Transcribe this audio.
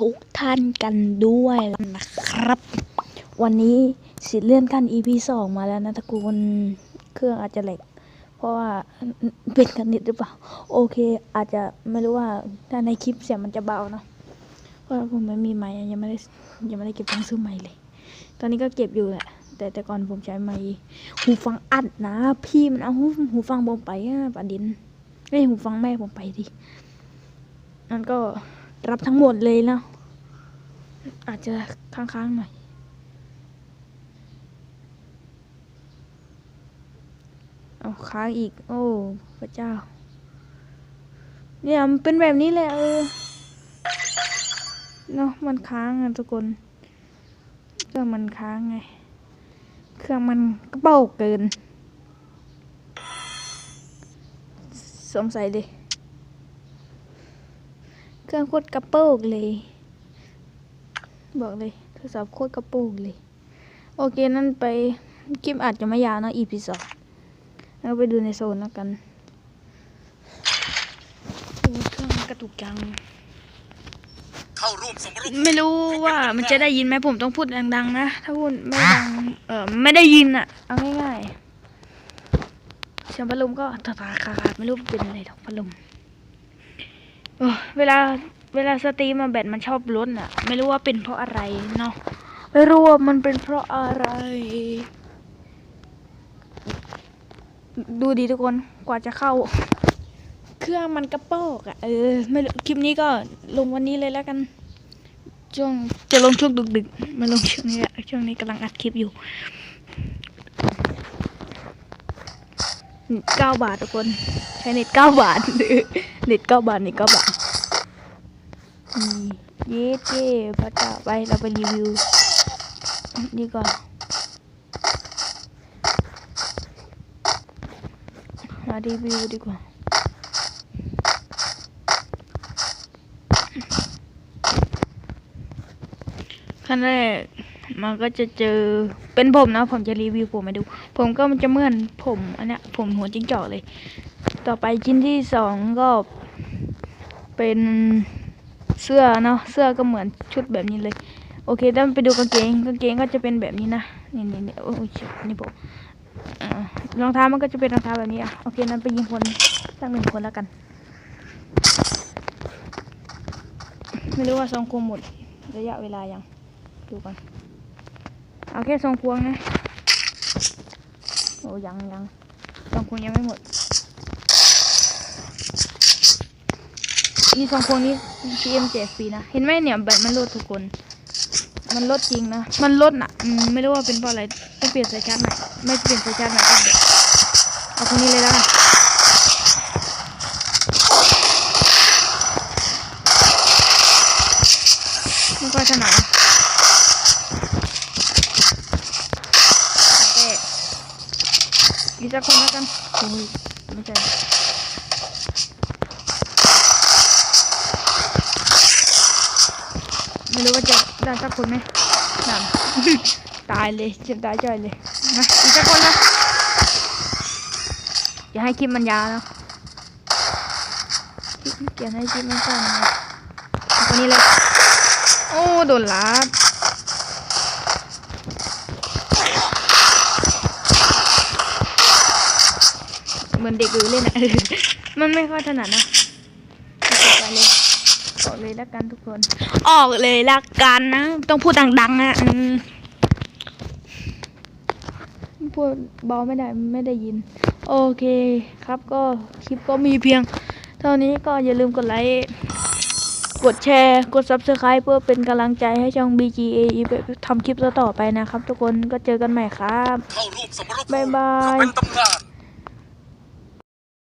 ทุกท่านกันด้วยนะครับ วันนี้สิเลื่อนขั้น EP สองมาแล้วนะตะกูลเครื่องอาจจะแหลกเพราะว่าเป็นกันนิดหรือเปล่า โอเค อาจจะไม่รู้ว่าถ้าในคลิปเสียงมันจะเบาเนาะเพราะผมไม่มีไม้ยังไม่ได้ยังไม่ได้เก็บตังค์ซื้อไม้เลย ตอนนี้ก็เก็บอยู่แหละแต่แต่ก่อนผมใช้ไม้หูฟังอัดนะ พี่มันเอาหูหูฟังผมไปอะประเด็นเอ้ยหูฟังแม่ผมไปดินั่นก็ รับทั้งหมดเลยเนาะอาจจะค้างๆหน่อย เอาค้างอีก โอ้ พระเจ้า เนี่ยมันเป็นแบบนี้แหละเออ เนาะมันค้างอะทุกคนเครื่องมันค้างไง เครื่องมันก็เบาเกิน สงสัยเลย รื่องโคตรกระโปงเลย บอกเลยโทรศัพท์โคตรกระโปงเลย โอเคนั่นไปคลิปอาจจะไม่ยาวนะ EP สองแล้วไปดูในโซนแล้วกันโอ้เครื่องกระตุกจัง เข้าร่วมสมรบไม่รู้ว่ามันจะได้ยินไหมผมต้องพูดดังๆ นะ ถ้าพูดไม่ดัง เออไม่ได้ยินอะ เอาง่ายๆเสียงพัดลมก็ตาตาขาดๆไม่รู้เป็นอะไรหรอกพัดลม เวลาเวลาสตรีมมาแบตมันชอบลดอะ ไม่รู้ว่าเป็นเพราะอะไรเนาะไม่รู้ว่ามันเป็นเพราะอะไร ดูดีทุกคนกว่าจะเข้า เครื่องมันกระโปกอะเออไม่รู้คลิปนี้ก็ลงวันนี้เลยแล้วกันช่วงจะลงช่วงดึกๆไมาลงช่วงนี้อะช่วงนี้กำลังอัดคลิปอยู่ เก้าบาททุกคน ใช้เน็ตเก้าบาทเน็ตเก้าบาทเน็ตเก้าบาทเย้เจ้พระเจ้าไปเราไปรีวิวนี่ก่อนมารีวิวดีกว่าขั้นแรก มันก็จะเจอเป็นผมนะ ผมจะรีวิวผมมาดู ผมก็มันจะเหมือนผมอันนี้ผมหัวจิ้งจอกเลย ต่อไปชิ้นที่สองก็เป็นเสื้อเนาะเสื้อก็เหมือนชุดแบบนี้เลย โอเคถ้าไปดูกางเกงกางเกงก็จะเป็นแบบนี้นะนี่นี่นี่โอ้ยชิบนี่ผมรองเท้ามันก็จะเป็นรองเท้าแบบนี้อะโอเคนั้นไปยิงคนสักหนึ่งคนแล้วกัน ไม่รู้ว่าซองคุมหมดระยะเวลายังดูก่อน เอาแค่ทรงพวงนะ โอ้ยังยังทรงพวงยังไม่หมด นี่ทรงพวงนี้ PM แจกฟรีนะ เห็นไหมเนี่ยแบตมันลดทุกคน มันลดจริงนะ มันลดน่ะอืมไม่รู้ว่าเป็นเพราะอะไร ต้องเปลี่ยนสายชาร์จใหม่ ไม่เปลี่ยนสายชาร์จใหม่ก็เดี๋ยวเอาคนนี้เลยแล้วกันไม่ค่อยถนัดอะ โอเค อีกสักคนแล้วกันโอ้ยไม่ใช่ไม่รู้ว่าจะได้สักคนไหมนั่นตายเลยจะตายจ่อยเลยนะอีกสักคนนะอย่าให้คลิปมันยาวนะเกียนให้คลิปมันสั้นนะเอาคนนี้เลย โอ้ โดนลัด เหมือนเด็กอยู่เล่นอะมันไม่ค่อยถนัดนะไปเลยออกเลยละกันทุกคน ออกเลยละกันนะ ต้องพูดดังๆนะอืมพูดเบาไม่ได้ไม่ได้ยิน โอเคครับก็คลิปก็มีเพียง เท่านี้ก็อย่าลืมกดไลค์ กดแชร์ กด subscribe เพื่อเป็นกำลังใจให้ช่อง BGA ทำคลิปต่อๆไปนะครับ ทุกคนก็เจอกันใหม่ครับเข้าร่วมสมรบบ๊ายบายเป็นตำนาน